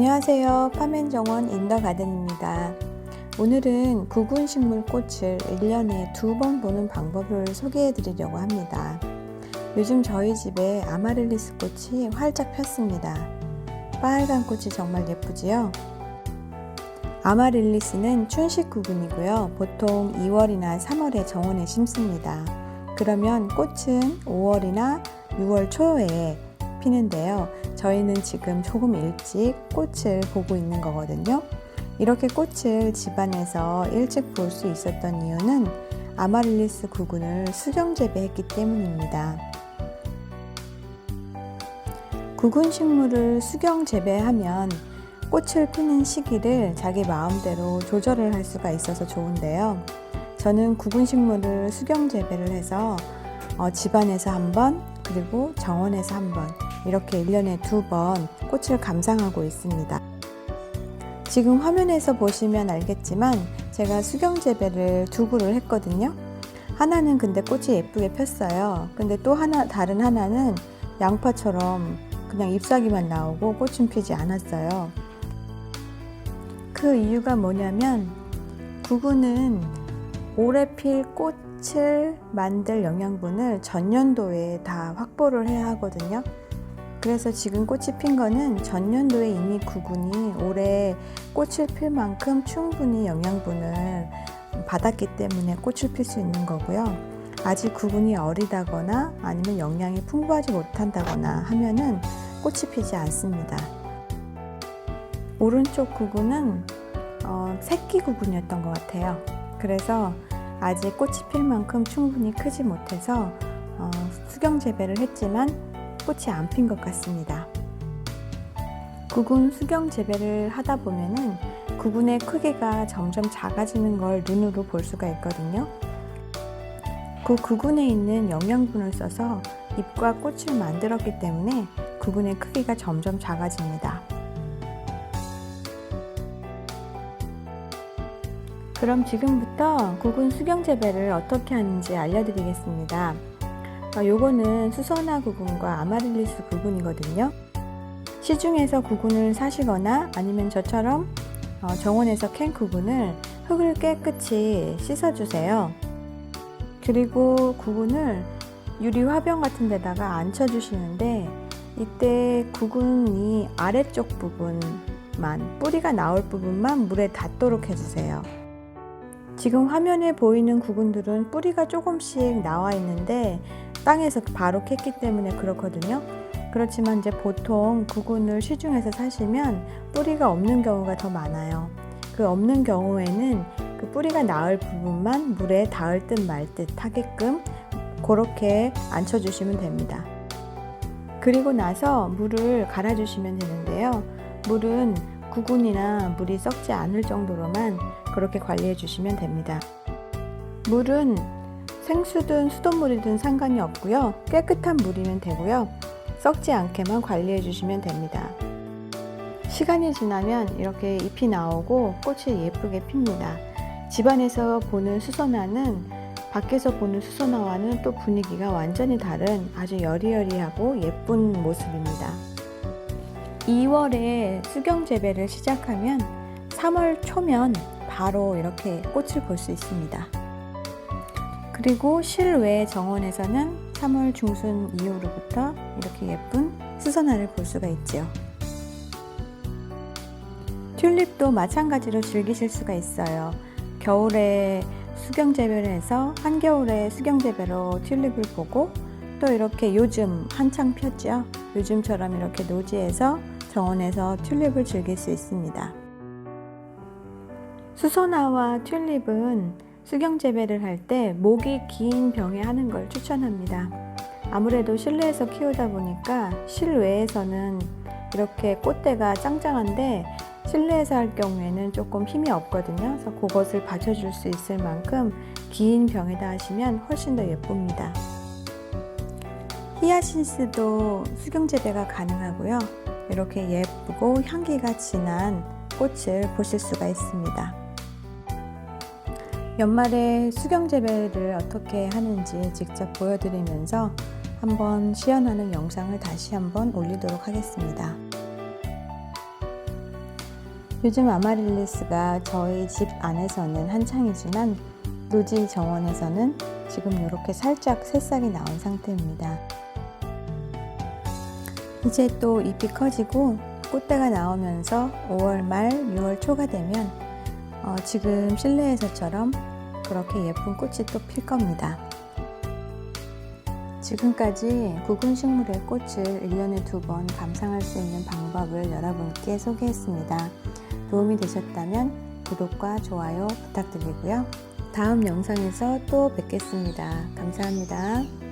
안녕하세요. 파멘정원 인더가든입니다. 오늘은 구근식물 꽃을 1년에 두 번 보는 방법을 소개해 드리려고 합니다. 요즘 저희 집에 아마릴리스 꽃이 활짝 폈습니다. 빨간 꽃이 정말 예쁘지요? 아마릴리스는 춘식 구근이고요. 보통 2월이나 3월에 정원에 심습니다. 그러면 꽃은 5월이나 6월 초에 피는데요. 저희는 지금 조금 일찍 꽃을 보고 있는 거거든요. 이렇게 꽃을 집안에서 일찍 볼 수 있었던 이유는 아마릴리스 구근을 수경 재배했기 때문입니다. 구근 식물을 수경 재배하면 꽃을 피는 시기를 자기 마음대로 조절을 할 수가 있어서 좋은데요. 저는 구근 식물을 수경 재배를 해서 어, 집안에서 한 번, 그리고 정원에서 한 번, 이렇게 1년에 두 번 꽃을 감상하고 있습니다. 지금 화면에서 보시면 알겠지만 제가 수경 재배를 두 그루를 했거든요. 하나는 근데 꽃이 예쁘게 폈어요. 근데 또 하나, 다른 하나는 양파처럼 그냥 잎사귀만 나오고 꽃은 피지 않았어요. 그 이유가 뭐냐면 구근은 올해 필 꽃을 만들 영양분을 전년도에 다 확보를 해야 하거든요. 그래서 지금 꽃이 핀 거는 전년도에 이미 구근이 올해 꽃을 필 만큼 충분히 영양분을 받았기 때문에 꽃을 필 수 있는 거고요. 아직 구근이 어리다거나 아니면 영양이 풍부하지 못한다거나 하면은 꽃이 피지 않습니다. 오른쪽 구근은 어, 새끼 구근이었던 것 같아요. 그래서 아직 꽃이 필 만큼 충분히 크지 못해서 어, 수경 재배를 했지만 꽃이 안 핀 것 같습니다. 구근 수경 재배를 하다 보면은 구근의 크기가 점점 작아지는 걸 눈으로 볼 수가 있거든요. 그 구근에 있는 영양분을 써서 잎과 꽃을 만들었기 때문에 구근의 크기가 점점 작아집니다. 그럼 지금부터 구근 수경 재배를 어떻게 하는지 알려드리겠습니다. 어, 요거는 수선화 구근과 아마릴리스 구근이거든요. 시중에서 구근을 사시거나 아니면 저처럼 어, 정원에서 캔 구근을 흙을 깨끗이 씻어주세요. 그리고 구근을 유리 화병 같은 데다가 앉혀주시는데 이때 구근이 아래쪽 부분만 뿌리가 나올 부분만 물에 닿도록 해주세요. 지금 화면에 보이는 구근들은 뿌리가 조금씩 나와 있는데 땅에서 바로 캤기 때문에 그렇거든요. 그렇지만 이제 보통 구근을 시중에서 사시면 뿌리가 없는 경우가 더 많아요. 그 없는 경우에는 그 뿌리가 나을 부분만 물에 닿을 듯 말 듯 하게끔 그렇게 앉혀주시면 됩니다. 그리고 나서 물을 갈아주시면 되는데요. 물은 구근이나 물이 썩지 않을 정도로만 그렇게 관리해 주시면 됩니다. 물은 생수든 수돗물이든 상관이 없고요. 깨끗한 물이면 되고요. 썩지 않게만 관리해 주시면 됩니다. 시간이 지나면 이렇게 잎이 나오고 꽃이 예쁘게 핍니다. 집안에서 보는 수선화는 밖에서 보는 수선화와는 또 분위기가 완전히 다른 아주 여리여리하고 예쁜 모습입니다. 2월에 수경 재배를 시작하면 3월 초면 바로 이렇게 꽃을 볼 수 있습니다. 그리고 실외 정원에서는 3월 중순 이후로부터 이렇게 예쁜 수선화를 볼 수가 있죠. 튤립도 마찬가지로 즐기실 수가 있어요. 겨울에 수경 재배를 해서 한겨울에 수경 재배로 튤립을 보고 또 이렇게 요즘 한창 폈죠. 요즘처럼 이렇게 노지에서 정원에서 튤립을 즐길 수 있습니다. 수선화와 튤립은 수경 재배를 할 때 목이 긴 병에 하는 걸 추천합니다. 아무래도 실내에서 키우다 보니까 실외에서는 이렇게 꽃대가 짱짱한데 실내에서 할 경우에는 조금 힘이 없거든요. 그래서 그것을 받쳐줄 수 있을 만큼 긴 병에다 하시면 훨씬 더 예쁩니다. 히아신스도 수경 재배가 가능하고요. 이렇게 예쁘고 향기가 진한 꽃을 보실 수가 있습니다. 연말에 수경 재배를 어떻게 하는지 직접 보여드리면서 한번 시연하는 영상을 다시 한번 올리도록 하겠습니다. 요즘 아마릴리스가 저희 집 안에서는 한창이지만 노지 정원에서는 지금 이렇게 살짝 새싹이 나온 상태입니다. 이제 또 잎이 커지고 꽃대가 나오면서 5월 말 6월 초가 되면 어, 지금 실내에서처럼 그렇게 예쁜 꽃이 또 필 겁니다. 지금까지 구근 식물의 꽃을 1년에 두 번 감상할 수 있는 방법을 여러분께 소개했습니다. 도움이 되셨다면 구독과 좋아요 부탁드리고요. 다음 영상에서 또 뵙겠습니다. 감사합니다.